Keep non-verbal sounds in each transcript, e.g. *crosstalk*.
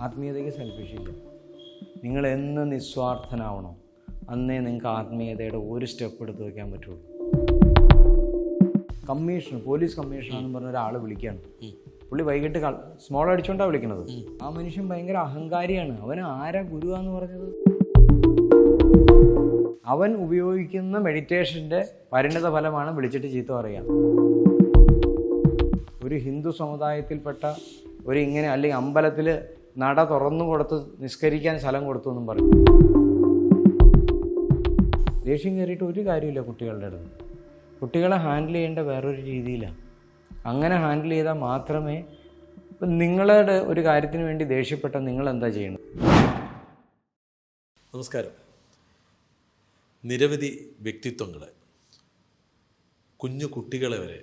ആത്മീയതയ്ക്ക് selfish ഇല്ല നിങ്ങൾ എന്ന് നിസ്വാർത്ഥനാവണോ. അന്നേ നിങ്ങൾക്ക് ആത്മീയതയുടെ ഒരു സ്റ്റെപ്പ് എടുത്ത് വയ്ക്കാൻ പറ്റുള്ളൂ. കമ്മീഷൻ പോലീസ് കമ്മീഷൻ എന്ന് പറഞ്ഞ ഒരാൾ വിളിക്കുകയാണ്. പുള്ളി വൈകിട്ട് സ്മോൾ അടിച്ചുകൊണ്ടാണ് വിളിക്കുന്നത് ആ മനുഷ്യൻ ഭയങ്കര അഹങ്കാരിയാണ്. അവൻ ആരാ ഗുരുവാന്ന് പറഞ്ഞത്? അവൻ ഉപയോഗിക്കുന്ന മെഡിറ്റേഷന്റെ പരിണിത ഫലമാണ് വിളിച്ചിട്ട് ചീത്ത പറയുക. ഒരു ഹിന്ദു സമുദായത്തിൽപ്പെട്ട ഒരു ഇങ്ങനെ അല്ലെങ്കിൽ അമ്പലത്തിൽ നട തുറന്നു കൊടുത്ത് നിസ്കരിക്കാൻ സ്ഥലം കൊടുത്തു എന്നും പറയും ദേഷ്യം കയറിയിട്ട് ഒരു കാര്യമില്ല കുട്ടികളുടെ അടുത്ത്. കുട്ടികളെ ഹാൻഡിൽ ചെയ്യേണ്ട വേറൊരു രീതിയിലാണ് അങ്ങനെ ഹാൻഡിൽ ചെയ്താൽ മാത്രമേ നിങ്ങളുടെ ഒരു കാര്യത്തിന് വേണ്ടി ദേഷ്യപ്പെട്ട നിങ്ങൾ എന്താ ചെയ്യണം നമസ്കാരം. നിരവധി വ്യക്തിത്വങ്ങളെ കുഞ്ഞു കുട്ടികളെ വരെ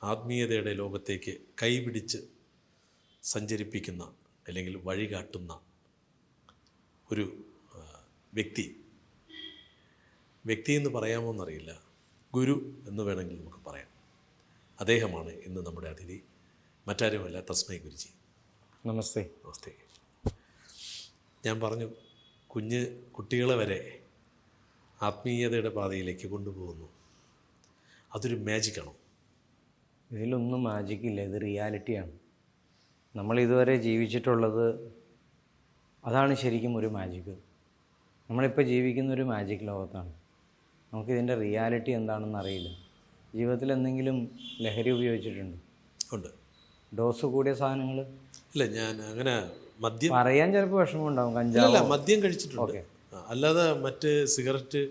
ആത്മീയതയുടെ ലോകത്തേക്ക് കൈപിടിച്ച് സഞ്ചരിപ്പിക്കുന്ന അല്ലെങ്കിൽ വഴി കാട്ടുന്ന ഒരു വ്യക്തി. വ്യക്തി എന്ന് പറയാമോ എന്നറിയില്ല. ഗുരു എന്ന് വേണമെങ്കിൽ നമുക്ക് പറയാം. അദ്ദേഹമാണ് ഇന്ന് നമ്മുടെ അതിഥി. മറ്റാരുമല്ല തസ്മൈ ഗുരുജി. നമസ്തേ. നമസ്തേ. ഞാൻ പറഞ്ഞു കുഞ്ഞ് കുട്ടികളെ വരെ ആത്മീയതയുടെ പാതയിലേക്ക് കൊണ്ടുപോകുന്നു. അതൊരു മാജിക്കാണോ ഇതിലൊന്നും മാജിക്കില്ല ഇത് റിയാലിറ്റിയാണ് നമ്മൾ ഇതുവരെ ജീവിച്ചിട്ടുള്ളത് അതാണ് ശരിക്കും ഒരു മാജിക് നമ്മളിപ്പോൾ ജീവിക്കുന്ന ഒരു മാജിക് ലോകത്താണ്. നമുക്കിതിന്റെ റിയാലിറ്റി എന്താണെന്ന് അറിയില്ല. ജീവിതത്തിൽ എന്തെങ്കിലും ലഹരി ഉപയോഗിച്ചിട്ടുണ്ട്? ഉണ്ട്. ഡോസ് കൂടിയ സാധനങ്ങൾ ഇല്ല ഞാൻ അങ്ങനെ മദ്യം പറയാൻ ചിലപ്പോൾ വിഷമമുണ്ടാവും കഞ്ചാവ്? മദ്യം കഴിച്ചിട്ടുണ്ട്. അല്ലാതെ മറ്റ് സിഗരറ്റ്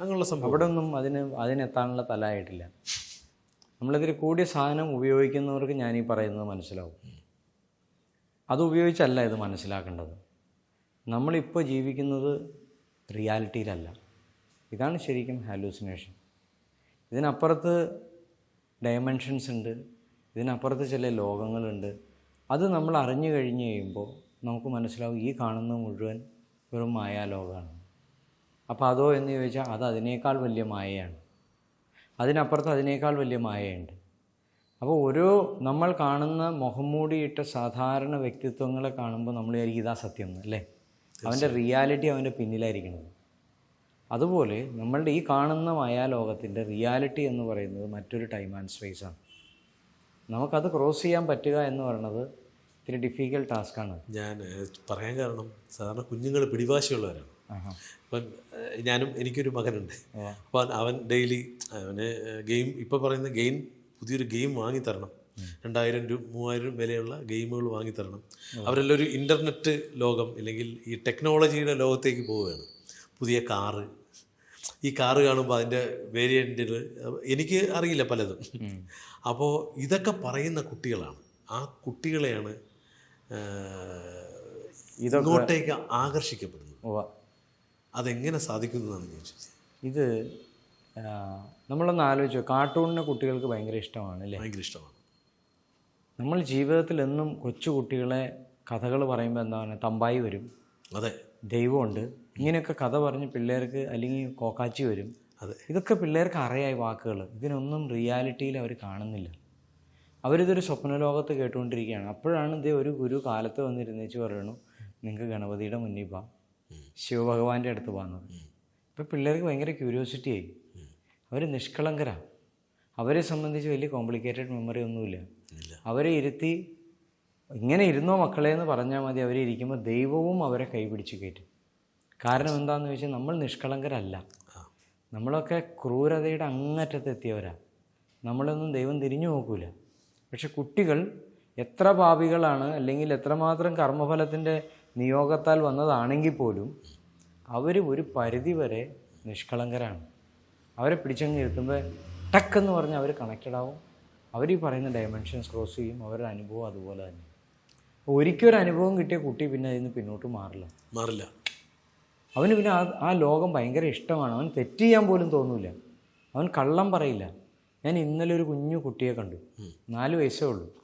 അങ്ങനെയുള്ള സംഭവം അവിടെ ഒന്നും അതിന് അതിനെത്താനുള്ള തലായിട്ടില്ല നമ്മളിതിൽ കൂടിയ സാധനം ഉപയോഗിക്കുന്നവർക്ക് ഞാനീ പറയുന്നത് മനസ്സിലാവും. അത് ഉപയോഗിച്ചല്ല ഇത് മനസ്സിലാക്കേണ്ടത്. നമ്മളിപ്പോൾ ജീവിക്കുന്നത് റിയാലിറ്റിയിലല്ല. ഇതാണ് ശരിക്കും ഹാലൂസിനേഷൻ ഇതിനപ്പുറത്ത് ഡയമെൻഷൻസ് ഉണ്ട്. ഇതിനപ്പുറത്ത് ചില ലോകങ്ങളുണ്ട്. അത് നമ്മൾ അറിഞ്ഞു കഴിഞ്ഞ് കഴിയുമ്പോൾ നമുക്ക് മനസ്സിലാവും ഈ കാണുന്ന മുഴുവൻ വെറും മായാലോകമാണ്. അപ്പോൾ അതോ എന്ന് ചോദിച്ചാൽ അത് അതിനേക്കാൾ വലിയ മായയാണ്. അതിനപ്പുറത്ത് അതിനേക്കാൾ വലിയ മായയുണ്ട്. അപ്പോൾ ഓരോ നമ്മൾ കാണുന്ന മുഖം മൂടിയിട്ട സാധാരണ വ്യക്തിത്വങ്ങളെ കാണുമ്പോൾ നമ്മൾ വിചാരിക്കും ഇതാ സത്യം എന്ന് അല്ലേ? അവന്റെ റിയാലിറ്റി അവന്റെ പിന്നിലായിരിക്കുന്നത് അതുപോലെ നമ്മളുടെ ഈ കാണുന്ന മായാലോകത്തിന്റെ റിയാലിറ്റി എന്ന് പറയുന്നത് മറ്റൊരു ടൈം ആൻഡ് സ്പേസാണ് നമുക്കത് ക്രോസ് ചെയ്യാൻ പറ്റുക എന്ന് പറയുന്നത് ഇത്തിരി ഡിഫിക്കൽട്ട് ടാസ്ക്കാണ് ഞാൻ പറയാൻ കാരണം സാധാരണ കുഞ്ഞുങ്ങൾ പിടിവാശിയുള്ളവരാണ്. അപ്പം ഞാനും എനിക്കൊരു മകനുണ്ട്. അപ്പോൾ അവൻ ഡെയിലി അവന് ഗെയിം ഇപ്പോൾ പറയുന്ന ഗെയിം പുതിയൊരു ഗെയിം വാങ്ങിത്തരണം രണ്ടായിരം രൂപ മൂവായിരം വിലയുള്ള ഗെയിമുകൾ വാങ്ങിത്തരണം അവരെല്ലാം ഒരു ഇന്റർനെറ്റ് ലോകം അല്ലെങ്കിൽ ഈ ടെക്നോളജിയുടെ ലോകത്തേക്ക് പോവുകയാണ്. പുതിയ കാറ്. ഈ കാറ് കാണുമ്പോൾ അതിന്റെ വേരിയന്റിൽ എനിക്ക് അറിയില്ല പലതും. അപ്പോൾ ഇതൊക്കെ പറയുന്ന കുട്ടികളാണ്. ആ കുട്ടികളെയാണ് ഏഹ്, ഇങ്ങോട്ടേക്ക് ആകർഷിക്കപ്പെടുന്നത്. അതെങ്ങനെ സാധിക്കുന്നതാണ് ഞാൻ ചോദിച്ചത്? ഇത് നമ്മളൊന്ന് ആലോചിച്ചു കാർട്ടൂണിനെ കുട്ടികൾക്ക് ഭയങ്കര ഇഷ്ടമാണ് അല്ലേ? ഭയങ്കര ഇഷ്ടമാണ്. നമ്മൾ ജീവിതത്തിൽ എന്നും കൊച്ചു കുട്ടികളെ കഥകൾ പറയുമ്പോൾ എന്താണ് തമ്പായി വരും. അതെ. ദൈവമുണ്ട്. ഇങ്ങനെയൊക്കെ കഥ പറഞ്ഞ് പിള്ളേർക്ക് അല്ലെങ്കിൽ കോക്കാച്ചി വരും. അതെ. ഇതൊക്കെ പിള്ളേർക്ക് അറിയായി വാക്കുകൾ. ഇതിനൊന്നും റിയാലിറ്റിയിൽ അവർ കാണുന്നില്ല. അവരിതൊരു സ്വപ്നലോകത്ത് കേട്ടുകൊണ്ടിരിക്കുകയാണ്. അപ്പോഴാണ് ഇതേ ഒരു ഗുരു കാലത്ത് വന്നിരുന്നേച്ച് പറയണു നിങ്ങൾക്ക് ഗണപതിയുടെ മുന്നിൽ പോവാം ശിവഭഗവാന്റെ അടുത്ത് പോകുന്നത് ഇപ്പോൾ പിള്ളേർക്ക് ഭയങ്കര ക്യൂരിയോസിറ്റി ആയി. അവർ നിഷ്കളങ്കരാണ് അവരെ സംബന്ധിച്ച് വലിയ കോംപ്ലിക്കേറ്റഡ് മെമ്മറി ഒന്നുമില്ല. അവരെ ഇരുത്തി ഇങ്ങനെ ഇരുന്നോ മക്കളെ എന്ന് പറഞ്ഞാൽ മതി അവരെ ഇരിക്കുമ്പോൾ ദൈവവും അവരെ കൈപിടിച്ച് കയറ്റും. കാരണം എന്താണെന്ന് വെച്ചാൽ നമ്മൾ നിഷ്കളങ്കരല്ല. നമ്മളൊക്കെ ക്രൂരതയുടെ അങ്ങറ്റത്തെത്തിയവരാ. നമ്മളൊന്നും ദൈവം തിരിഞ്ഞു നോക്കൂല. പക്ഷെ കുട്ടികൾ എത്ര പാപികളാണ് അല്ലെങ്കിൽ എത്രമാത്രം കർമ്മഫലത്തിന്റെ നിയോഗത്താൽ വന്നതാണെങ്കിൽ പോലും അവർ ഒരു പരിധിവരെ നിഷ്കളങ്കരാണ്. അവരെ പിടിച്ചങ്ങ് ഇരുത്തുമ്പോൾ ടക്കെന്ന് പറഞ്ഞാൽ അവർ കണക്റ്റഡ് ആവും. അവർ ഈ പറയുന്ന ഡയമെൻഷൻസ് ക്രോസ് ചെയ്യും. അവരുടെ അനുഭവം അതുപോലെ തന്നെ. ഒരിക്കലും ഒരു അനുഭവം കിട്ടിയ കുട്ടി പിന്നെ അതിൽ നിന്ന് പിന്നോട്ട് മാറില്ല. മാറില്ല. അവന് പിന്നെ ആ ആ ലോകം ഭയങ്കര ഇഷ്ടമാണ്. അവൻ തെറ്റ് ചെയ്യാൻ പോലും തോന്നില്ല അവൻ കള്ളം പറയില്ല. ഞാൻ ഇന്നലെ ഒരു കുഞ്ഞു കുട്ടിയെ കണ്ടു. നാല് വയസ്സേ ഉള്ളൂ.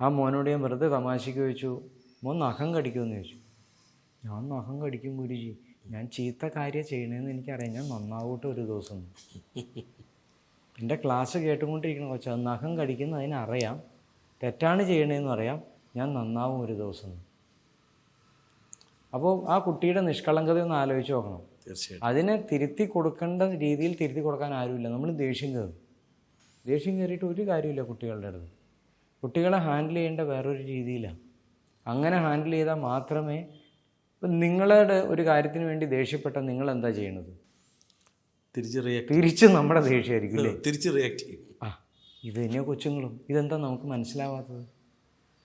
ആ മോനോട് ഞാൻ വെറുതെ തമാശയ്ക്ക് ചോദിച്ചു മോൻ നഖം കടിക്കുമെന്ന് ചോദിച്ചു. ഞാൻ നഖം കടിക്കും ഗുരുജി. ഞാൻ ചീത്ത കാര്യം ചെയ്യണമെന്ന് എനിക്കറിയാം. ഞാൻ നന്നാവൂട്ട് ഒരു ദിവസം. എന്റെ ക്ലാസ് കേട്ടുകൊണ്ടിരിക്കുന്ന കൊച്ചാ നഖം കടിക്കുന്ന അതിനറിയാം തെറ്റാണ് ചെയ്യണേന്ന് അറിയാം. ഞാൻ നന്നാവും ഒരു ദിവസം. അപ്പോൾ ആ കുട്ടിയുടെ നിഷ്കളങ്കത ഒന്ന് ആലോചിച്ച് നോക്കണം. തീർച്ചയായും അതിനെ തിരുത്തി കൊടുക്കേണ്ട രീതിയിൽ തിരുത്തി കൊടുക്കാൻ ആരുമില്ല. നമ്മൾ ദേഷ്യം കയറും ദേഷ്യം കയറിയിട്ട് ഒരു കാര്യമില്ല കുട്ടികളുടെ അടുത്ത്. കുട്ടികളെ ഹാൻഡിൽ ചെയ്യേണ്ട വേറൊരു രീതിയിലാണ് അങ്ങനെ ഹാൻഡിൽ ചെയ്താൽ മാത്രമേ ഇപ്പം നിങ്ങളുടെ ഒരു കാര്യത്തിന് വേണ്ടി ദേഷ്യപ്പെട്ട നിങ്ങൾ എന്താ ചെയ്യണത് തിരിച്ച് റിയാക്ട് തിരിച്ച് നമ്മുടെ ദേഷ്യമായിരിക്കും അല്ലേ? തിരിച്ച് റിയാക്ട് ചെയ്യും. ആ ഇത് തന്നെയാ കൊച്ചുങ്ങളും. ഇതെന്താ നമുക്ക് മനസ്സിലാവാത്തത്?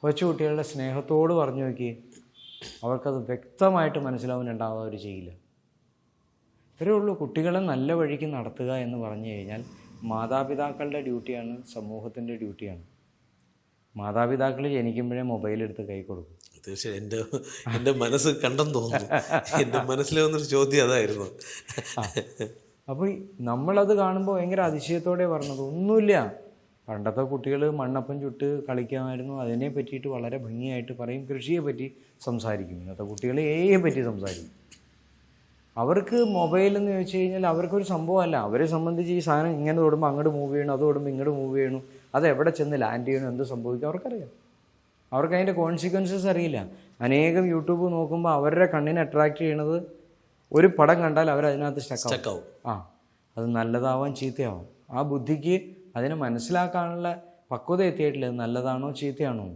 കൊച്ചുകുട്ടികളുടെ സ്നേഹത്തോട് പറഞ്ഞു നോക്കി. അവർക്കത് വ്യക്തമായിട്ട് മനസ്സിലാവുന്നുണ്ടാവുക അവർ ചെയ്യില്ല ഇത്രയേ ഉള്ളൂ. കുട്ടികളെ നല്ല വഴിക്ക് നടത്തുക എന്ന് പറഞ്ഞു കഴിഞ്ഞാൽ മാതാപിതാക്കളുടെ ഡ്യൂട്ടിയാണ് സമൂഹത്തിന്റെ ഡ്യൂട്ടിയാണ്. മാതാപിതാക്കൾ ജനിക്കുമ്പോഴേ മൊബൈൽ എടുത്ത് കൈ കൊടുക്കും. തീർച്ചയായും എന്റെ എന്റെ മനസ്സ് കണ്ടെന്ന് തോന്നുന്നു. എന്റെ മനസ്സിൽ വന്നൊരു ചോദ്യം അതായിരുന്നു. അപ്പോൾ നമ്മളത് കാണുമ്പോൾ ഭയങ്കര അതിശയത്തോടെ പറഞ്ഞത് ഒന്നുമില്ല. പണ്ടത്തെ കുട്ടികൾ മണ്ണപ്പം ചുട്ട് കളിക്കാമായിരുന്നു. അതിനെ പറ്റിയിട്ട് വളരെ ഭംഗിയായിട്ട് പറയും. കൃഷിയെ പറ്റി സംസാരിക്കും. ഇന്നത്തെ കുട്ടികൾ ഏയെ പറ്റി സംസാരിക്കും. അവർക്ക് മൊബൈൽ എന്ന് ചോദിച്ചു കഴിഞ്ഞാൽ അവർക്കൊരു സംഭവമല്ല. അവരെ സംബന്ധിച്ച് ഈ സാധനം ഇങ്ങനെ തൊടുമ്പോൾ അങ്ങോട്ട് മൂവ് ചെയ്യണം അത് തൊടുമ്പോൾ ഇങ്ങോട്ട് മൂവ് ചെയ്യണം അത് എവിടെ ചെന്ന് ലാൻഡ് ചെയ്യണം എന്ത് സംഭവിക്കും അവർക്കറിയാം. അവർക്ക് അതിന്റെ കോൺസിക്വൻസസ് അറിയില്ല. അനേകം യൂട്യൂബ് നോക്കുമ്പോൾ അവരുടെ കണ്ണിനെ അട്രാക്റ്റ് ചെയ്യണത് ഒരു പടം കണ്ടാൽ അവർ അതിനകത്ത് സ്റ്റക്കാവും ആ അത് നല്ലതാവാം ചീത്തയാവും. ആ ബുദ്ധിക്ക് അതിനെ മനസ്സിലാക്കാനുള്ള പക്വത എത്തിയിട്ടില്ല. നല്ലതാണോ ചീത്തയാണോ?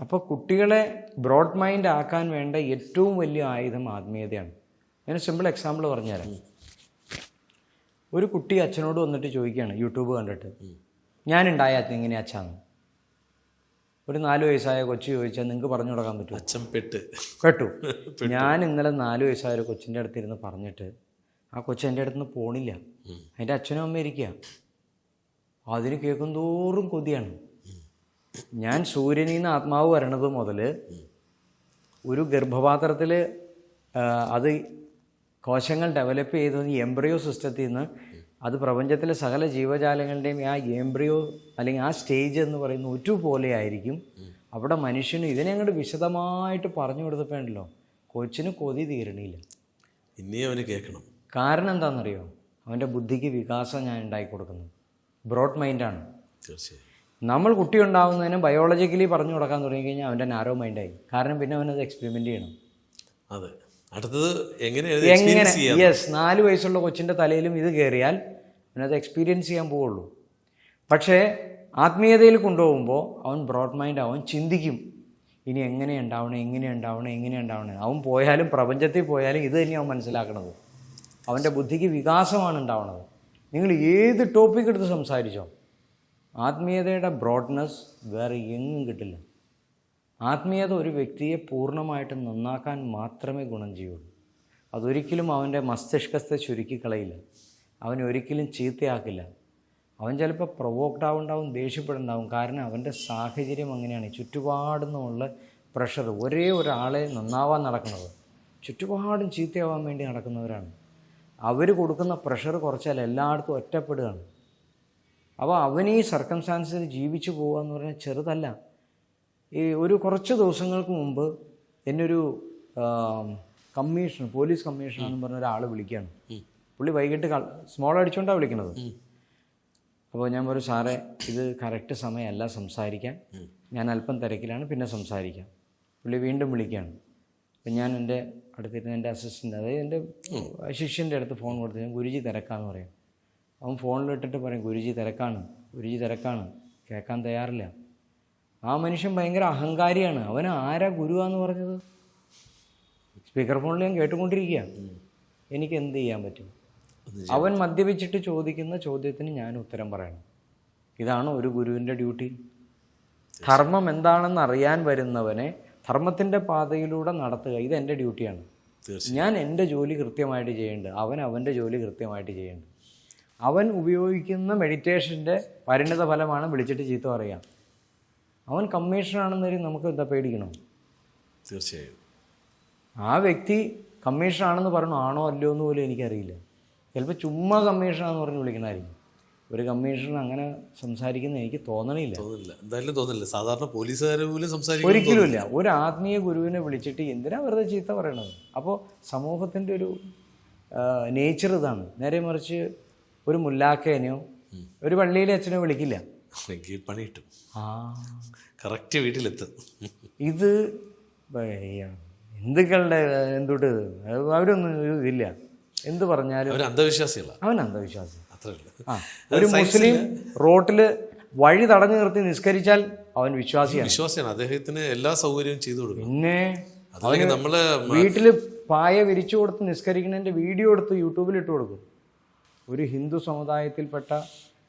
അപ്പോൾ കുട്ടികളെ ബ്രോഡ് മൈൻഡ് ആക്കാൻ വേണ്ട ഏറ്റവും വലിയ ആയുധം ആത്മീയതയാണ്. ഞാൻ സിമ്പിൾ എക്സാമ്പിൾ പറഞ്ഞുതരാം. ഒരു കുട്ടി അച്ഛനോട് വന്നിട്ട് ചോദിക്കുകയാണ് യൂട്യൂബ് കണ്ടിട്ട് ഞാനുണ്ടായ അച്ഛൻ എങ്ങനെയാ അച്ഛാന്ന് ഒരു നാല് വയസ്സായ കൊച്ചു ചോദിച്ചാൽ നിങ്ങൾക്ക് പറഞ്ഞു കൊടുക്കാൻ പറ്റും അച്ഛൻ പെട്ട്. *laughs* പെട്ടു. ഞാൻ ഇന്നലെ നാല് വയസ്സായ ഒരു കൊച്ചിന്റെ അടുത്തിരുന്ന് പറഞ്ഞിട്ട് ആ കൊച്ചു എന്റെ അടുത്തുനിന്ന് പോണില്ല. അതിന്റെ അച്ഛനും അമ്മ ഇരിക്കുക അതിന് കേൾക്കും തോറും കൊതിയാണ്. ഞാൻ സൂര്യനിൽ നിന്ന് ആത്മാവ് വരണത് മുതൽ ഒരു ഗർഭപാത്രത്തിൽ അത് കോശങ്ങൾ ഡെവലപ്പ് ചെയ്തത് എംബ്രിയോ സിസ്റ്റത്തിൽ നിന്ന് അത് പ്രപഞ്ചത്തിലെ സകല ജീവജാലങ്ങളുടെയും ആ എംബ്രിയോ അല്ലെങ്കിൽ ആ സ്റ്റേജ് എന്ന് പറയുന്ന ഒരുപോലെ ആയിരിക്കും. അവിടെ മനുഷ്യന് ഇതിനെ അങ്ങോട്ട് വിശദമായിട്ട് പറഞ്ഞു കൊടുത്തപ്പോണ്ടല്ലോ കൊച്ചിന് കൊതി തീരണില്ല. ഇനി അവന് കേൾക്കണം. കാരണം എന്താണെന്നറിയോ? അവന്റെ ബുദ്ധിക്ക് വികാസം ഞാൻ ഉണ്ടാക്കി കൊടുക്കുന്നു. ബ്രോഡ് മൈൻഡാണ് തീർച്ചയായും. നമ്മൾ കുട്ടി ഉണ്ടാകുന്നതിന് ബയോളജിക്കലി പറഞ്ഞു കൊടുക്കാൻ തുടങ്ങി കഴിഞ്ഞാൽ അവന്റെ നാരോ മൈൻഡായി കാരണം പിന്നെ അവനത് എക്സ്പെരിമെന്റ് ചെയ്യണം. അതെ. അടുത്തത് എങ്ങനെ എക്സ്പീരിയൻസ് യെസ് നാല് വയസ്സുള്ള കൊച്ചിന്റെ തലയിലും ഇത് കയറിയാൽ അവനത് എക്സ്പീരിയൻസ് ചെയ്യാൻ പോവുള്ളൂ. പക്ഷേ ആത്മീയതയിൽ കൊണ്ടുപോകുമ്പോൾ അവൻ ബ്രോഡ് മൈൻഡ് അവൻ ചിന്തിക്കും. ഇനി എങ്ങനെ ഉണ്ടാവണം എങ്ങനെ ഉണ്ടാവണം എങ്ങനെ ഉണ്ടാവണം. അവൻ പോയാലും പ്രപഞ്ചത്തിൽ പോയാലും ഇത് തന്നെയാണ് അവൻ മനസ്സിലാക്കണത്. അവന്റെ ബുദ്ധിക്ക് വികാസമാണ് ഉണ്ടാവണത്. നിങ്ങൾ ഏത് ടോപ്പിക് എടുത്ത് സംസാരിച്ചോ ആത്മീയതയുടെ ബ്രോഡ്നെസ് വേറെ എങ്ങും കിട്ടില്ല. ആത്മീയത ഒരു വ്യക്തിയെ പൂർണമായിട്ട് നന്നാക്കാൻ മാത്രമേ ഗുണം ചെയ്യുള്ളൂ. അതൊരിക്കലും അവന്റെ മസ്തിഷ്കത്തെ ചുരുക്കിക്കളയില്ല അവൻ ഒരിക്കലും ചീത്തയാക്കില്ല. അവൻ ചിലപ്പോൾ പ്രൊവോക്ഡ് ആവുണ്ടാവും ദേഷ്യപ്പെടുണ്ടാവും കാരണം അവന്റെ സാഹചര്യം അങ്ങനെയാണ്. ചുറ്റുപാടുന്നുള്ള പ്രഷർ ഒരേ ഒരാളെ നന്നാവാൻ നടക്കുന്നത് ചുറ്റുപാടും ചീത്തയാവാൻ വേണ്ടി നടക്കുന്നവരാണ്. അവർ കൊടുക്കുന്ന പ്രഷർ കുറച്ചാൽ എല്ലായിടത്തും ഒറ്റപ്പെടുകയാണ്. അപ്പോൾ അവൻ ഈ സർക്കംസ്റ്റാൻസിൽ ജീവിച്ചു പോകുക എന്ന് പറഞ്ഞാൽ ചെറുതല്ല. ഈ ഒരു കുറച്ച് ദിവസങ്ങൾക്ക് മുമ്പ് എന്നൊരു കമ്മീഷൻ പോലീസ് കമ്മീഷണർ പറഞ്ഞ ഒരാൾ വിളിക്കുകയാണ്. പുള്ളി വൈകിട്ട് സ്മോൾ അടിച്ചുകൊണ്ടാണ് വിളിക്കുന്നത് അപ്പോൾ ഞാൻ പറയും സാറേ ഇത് കറക്റ്റ് സമയമല്ല സംസാരിക്കാൻ. ഞാൻ അല്പം തിരക്കിലാണ് പിന്നെ സംസാരിക്കാം. പുള്ളി വീണ്ടും വിളിക്കുകയാണ്. അപ്പം ഞാൻ എന്റെ അടുത്തിരുന്ന എന്റെ അസിസ്റ്റന്റ് അതായത് എന്റെ ശിഷ്യന്റെ അടുത്ത് ഫോൺ കൊടുത്ത് ഞാൻ ഗുരുജി തിരക്കാന്ന് പറയും. അവൻ ഫോണിലിട്ടിട്ട് പറയും ഗുരുജി തിരക്കാണ് ഗുരുജി തിരക്കാണ് കേൾക്കാൻ തയ്യാറില്ല. ആ മനുഷ്യൻ ഭയങ്കര അഹങ്കാരിയാണ്. അവൻ ആരാ ഗുരുവാന്ന് പറഞ്ഞത്? സ്പീക്കർ ഫോണിൽ ഞാൻ കേട്ടുകൊണ്ടിരിക്കുക എനിക്ക് എന്ത് ചെയ്യാൻ പറ്റും? അവൻ മദ്യപിച്ചിട്ട് ചോദിക്കുന്ന ചോദ്യത്തിന് ഞാൻ ഉത്തരം പറയണം. ഇതാണ് ഒരു ഗുരുവിന്റെ ഡ്യൂട്ടി. ധർമ്മം എന്താണെന്ന് അറിയാൻ വരുന്നവനെ ധർമ്മത്തിന്റെ പാതയിലൂടെ നടത്തുക ഇത് എന്റെ ഡ്യൂട്ടിയാണ്. ഞാൻ എന്റെ ജോലി കൃത്യമായിട്ട് ചെയ്യേണ്ടത് അവൻ അവന്റെ ജോലി കൃത്യമായിട്ട് ചെയ്യേണ്ടത്. അവൻ ഉപയോഗിക്കുന്ന മെഡിറ്റേഷന്റെ പരിണിത ഫലമാണ് വിളിച്ചിട്ട് ചീത്ത പറയുക അവൻ കമ്മീഷണറാണെന്നൊരു നമുക്ക് എന്താ പേടിക്കണം? തീർച്ചയായും. ആ വ്യക്തി കമ്മീഷണറാണെന്ന് പറഞ്ഞു ആണോ അല്ലയോ എന്ന് പോലും എനിക്കറിയില്ല. ചിലപ്പോൾ ചുമ്മാ കമ്മീഷനാന്ന് പറഞ്ഞ് വിളിക്കണമായിരിക്കും ഒരു കമ്മീഷണർ അങ്ങനെ സംസാരിക്കുന്ന എനിക്ക് തോന്നണില്ല. തോന്നില്ല എന്തായാലും തോന്നില്ല സാധാരണ പോലീസുകാർ പോലും സംസാരിക്കും ഒരിക്കലുമില്ല ഒരു ആത്മീയ ഗുരുവിനെ വിളിച്ചിട്ട് എന്തിനാ വെറുതെ ചീത്ത പറയണത്? അപ്പോൾ സമൂഹത്തിന്റെ ഒരു നേച്ചർ ഇതാണ്. നേരെ മറിച്ച് ഒരു മുല്ലാക്കേനെയോ ഒരു പള്ളിയിലെ അച്ഛനെ വിളിക്കില്ല. എനിക്ക് പണി കിട്ടും. കറക്റ്റ് വീട്ടിലെത്തും. ഇത് ഹിന്ദുക്കളുടെ എന്തുട്ട്? അവരൊന്നും ഇതില്ല. എന്ത് പറഞ്ഞാലും അവൻ അന്ധവിശ്വാസികളാണ് അവൻ അന്ധവിശ്വാസി. ആ. ഒരു മുസ്ലിം റോട്ടിൽ വഴി തടഞ്ഞു നിർത്തി നിസ്കരിച്ചാൽ അവൻ വിശ്വാസിയാണ്. വിശ്വാസിയാണ്. അദ്ദേഹത്തിന് എല്ലാ സൗകര്യവും ചെയ്തു കൊടുക്കും പിന്നെ അതല്ലെങ്കിൽ നമ്മൾ വീട്ടിൽ പായ വിരിച്ചു കൊടുത്ത് നിസ്കരിക്കുന്നതിന്റെ വീഡിയോ എടുത്ത് യൂട്യൂബിൽ ഇട്ട് കൊടുക്കും. ഒരു ഹിന്ദു സമുദായത്തിൽപ്പെട്ട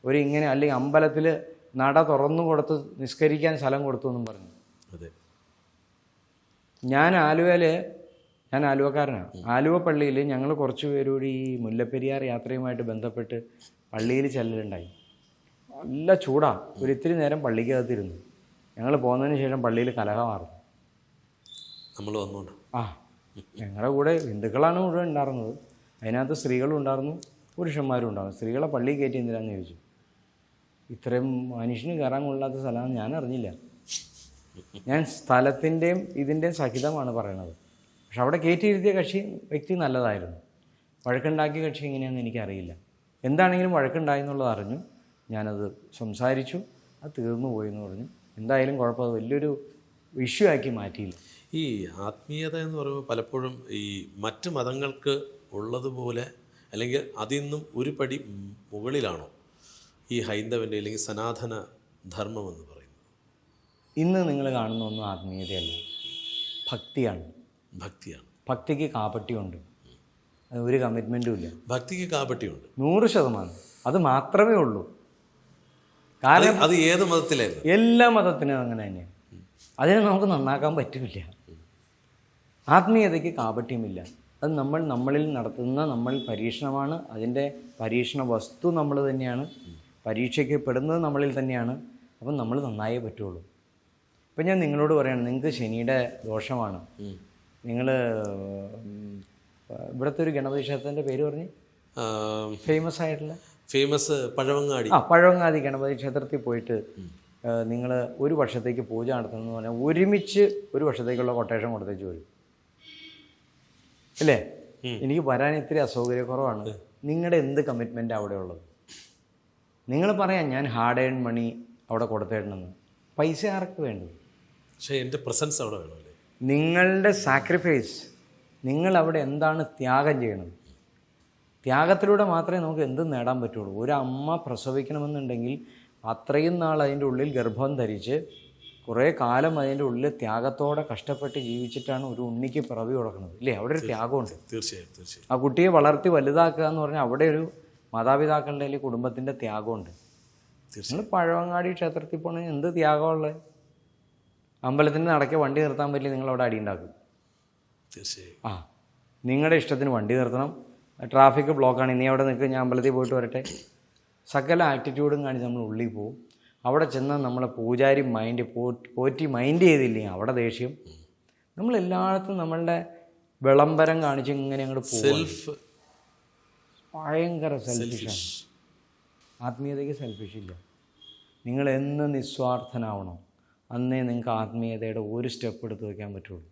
ഒരു ഇങ്ങനെ അല്ലെങ്കിൽ അമ്പലത്തിൽ നട തുറന്നു കൊടുത്ത് നിസ്കരിക്കാൻ സ്ഥലം കൊടുത്തു എന്നും പറഞ്ഞു. അതെ. ഞാൻ ആലുവയിൽ ഞാൻ ആലുവക്കാരനാണ്. ആലുവ പള്ളിയിൽ ഞങ്ങൾ കുറച്ച് പേരോട് ഈ മുല്ലപ്പെരിയാർ യാത്രയുമായിട്ട് ബന്ധപ്പെട്ട് പള്ളിയിൽ ചെല്ലലുണ്ടായി. നല്ല ചൂടാ. ഒരു ഇത്തിരി നേരം പള്ളിക്കകത്തിരുന്നു ഞങ്ങൾ പോകുന്നതിന് ശേഷം പള്ളിയിൽ കലഹമാറും നമ്മൾ വന്നുകൊണ്ട് ആ ഞങ്ങളുടെ കൂടെ ഹിന്ദുക്കളാണ് മുഴുവൻ ഉണ്ടായിരുന്നത്. അതിനകത്ത് സ്ത്രീകളും ഉണ്ടായിരുന്നു പുരുഷന്മാരും ഉണ്ടായിരുന്നു. സ്ത്രീകളെ പള്ളി കയറ്റി എന്തിനാന്ന് ചോദിച്ചു. ഇത്രയും മനുഷ്യന് കയറാൻ കൊള്ളാത്ത സ്ഥലമാണ് ഞാൻ അറിഞ്ഞില്ല. ഞാൻ സ്ഥലത്തിന്റെയും ഇതിന്റെയും സഹിതമാണ് പറയണത്. പക്ഷെ അവിടെ കയറ്റിയിരുത്തിയ കക്ഷി വ്യക്തി നല്ലതായിരുന്നു. വഴക്കുണ്ടാക്കിയ കക്ഷി എങ്ങനെയാണെന്ന് എനിക്കറിയില്ല. എന്താണെങ്കിലും വഴക്കുണ്ടായി എന്നുള്ളത് അറിഞ്ഞു. ഞാനത് സംസാരിച്ചു. അത് തീർന്നു പോയി എന്ന് പറഞ്ഞു. എന്തായാലും കുഴപ്പം വലിയൊരു ഇഷ്യൂ ആക്കി മാറ്റിയില്ല. ഈ ആത്മീയത എന്ന് പറയുമ്പോൾ പലപ്പോഴും ഈ മറ്റ് മതങ്ങൾക്ക് ഉള്ളതുപോലെ അല്ലെങ്കിൽ അതിൽ നിന്നും ഒരു പടി മുകളിലാണോ ഈ ഹൈന്ദവന്റെ അല്ലെങ്കിൽ സനാതന ധർമ്മം എന്ന് പറയുന്നത്? ഇന്ന് നിങ്ങൾ കാണുന്ന ഒന്നും ആത്മീയതയല്ല. ഭക്തിയാണ്. ഭക്തിയാണ്. ഭക്തിക്ക് കാപട്യമുണ്ട്. ഒരു കമ്മിറ്റ്മെന്റും ഇല്ല. ഭക്തിക്ക് കാപട്യമുണ്ട്. നൂറ് ശതമാനം. അത് മാത്രമേ ഉള്ളൂ. കാരണം അത് ഏത് മതത്തിലായിരുന്നു? എല്ലാ മതത്തിനും അങ്ങനെ തന്നെയാണ് അതിനെ നമുക്ക് നന്നാക്കാൻ പറ്റില്ല. ആത്മീയതയ്ക്ക് കാപട്യമില്ല. അത് നമ്മൾ നമ്മളിൽ നടത്തുന്ന നമ്മൾ പരീക്ഷണമാണ്. അതിന്റെ പരീക്ഷണ വസ്തു നമ്മൾ തന്നെയാണ്. പരീക്ഷയ്ക്ക് പെടുന്നത് നമ്മളിൽ തന്നെയാണ്. അപ്പം നമ്മൾ നന്നായേ പറ്റുള്ളൂ. ഇപ്പം ഞാൻ നിങ്ങളോട് പറയാണ് നിങ്ങൾക്ക് ശനിയുടെ ദോഷമാണ്. നിങ്ങൾ ഇവിടുത്തെ ഒരു ഗണപതി ക്ഷേത്രത്തിന്റെ പേര് പറഞ്ഞു? ഫേമസ് ആയിട്ടുള്ള? ഫേമസ് പഴവങ്ങാടി. ആ പഴവങ്ങാടി ഗണപതി ക്ഷേത്രത്തിൽ പോയിട്ട് നിങ്ങൾ ഒരു വർഷത്തേക്ക് പൂജ നടത്തുന്നു പറഞ്ഞാൽ ഒരുമിച്ച് ഒരു വർഷത്തേക്കുള്ള കൊട്ടേഷൻ കൊടുത്തേച്ച് വരും. അല്ലേ? എനിക്ക് വരാൻ ഇത്തിരി അസൗകര്യക്കുറവാണ്. നിങ്ങളുടെ എന്ത് കമ്മിറ്റ്മെന്റ് അവിടെ ഉള്ളത്? നിങ്ങൾ പറയാം ഞാൻ ഹാർഡ് ഏൺ മണി അവിടെ കൊടുത്തേടണമെന്ന്. പൈസ ആർക്ക് വേണ്ടു പക്ഷേ എന്റെ പ്രസൻസ് അവിടെ വേണമല്ലേ നിങ്ങളുടെ സാക്രിഫൈസ് നിങ്ങൾ അവിടെ എന്താണ് ത്യാഗം ചെയ്യണത് ത്യാഗത്തിലൂടെ മാത്രമേ നമുക്ക് എന്തും നേടാൻ പറ്റുള്ളൂ? ഒരു അമ്മ പ്രസവിക്കണമെന്നുണ്ടെങ്കിൽ അത്രയും നാൾ അതിന്റെ ഉള്ളിൽ ഗർഭം ധരിച്ച് കുറേ കാലം അതിന്റെ ഉള്ളിൽ ത്യാഗത്തോടെ കഷ്ടപ്പെട്ട് ജീവിച്ചിട്ടാണ് ഒരു ഉണ്ണിക്ക് പിറവി കൊടുക്കുന്നത്. ഇല്ലേ? അവിടെ ഒരു ത്യാഗമുണ്ട്. തീർച്ചയായും തീർച്ചയായും. ആ കുട്ടിയെ വളർത്തി വലുതാക്കുക എന്ന് പറഞ്ഞാൽ അവിടെ ഒരു മാതാപിതാക്കളുടെ അല്ലെങ്കിൽ കുടുംബത്തിന്റെ ത്യാഗമുണ്ട്. നിങ്ങൾ പഴവങ്ങാടി ക്ഷേത്രത്തിൽ പോകണമെങ്കിൽ എന്ത് ത്യാഗമുള്ളത് അമ്പലത്തിന്റെ നടക്കെ വണ്ടി നിർത്താൻ പറ്റില്ല നിങ്ങൾ അവിടെ അടി ഉണ്ടാക്കും. ആ നിങ്ങളുടെ ഇഷ്ടത്തിന് വണ്ടി നിർത്തണം. ട്രാഫിക് ബ്ലോക്കാണ്. ഇനി അവിടെ നിൽക്കുക ഞാൻ അമ്പലത്തിൽ പോയിട്ട് വരട്ടെ. സകല ആറ്റിറ്റ്യൂഡും കാണിച്ച് നമ്മൾ ഉള്ളിൽ പോവും. അവിടെ ചെന്നാൽ നമ്മളെ പൂജാരി മൈൻഡ് പോറ്റി മൈൻഡ് ചെയ്തില്ലേ അവിടെ ദേഷ്യം. നമ്മൾ എല്ലായിടത്തും നമ്മളുടെ വിളംബരം കാണിച്ച് ഇങ്ങനെ അങ്ങോട്ട് സെൽഫ് ഭയങ്കര സെൽഫിഷാണ് ആത്മീയതയ്ക്ക് സെൽഫിഷ് ഇല്ല. നിങ്ങൾ എന്ന് നിസ്വാർത്ഥനാവണം. അന്നേ നിങ്ങൾക്ക് ആത്മീയതയുടെ ഒരു സ്റ്റെപ്പ് എടുത്ത് വയ്ക്കാൻ പറ്റുള്ളൂ.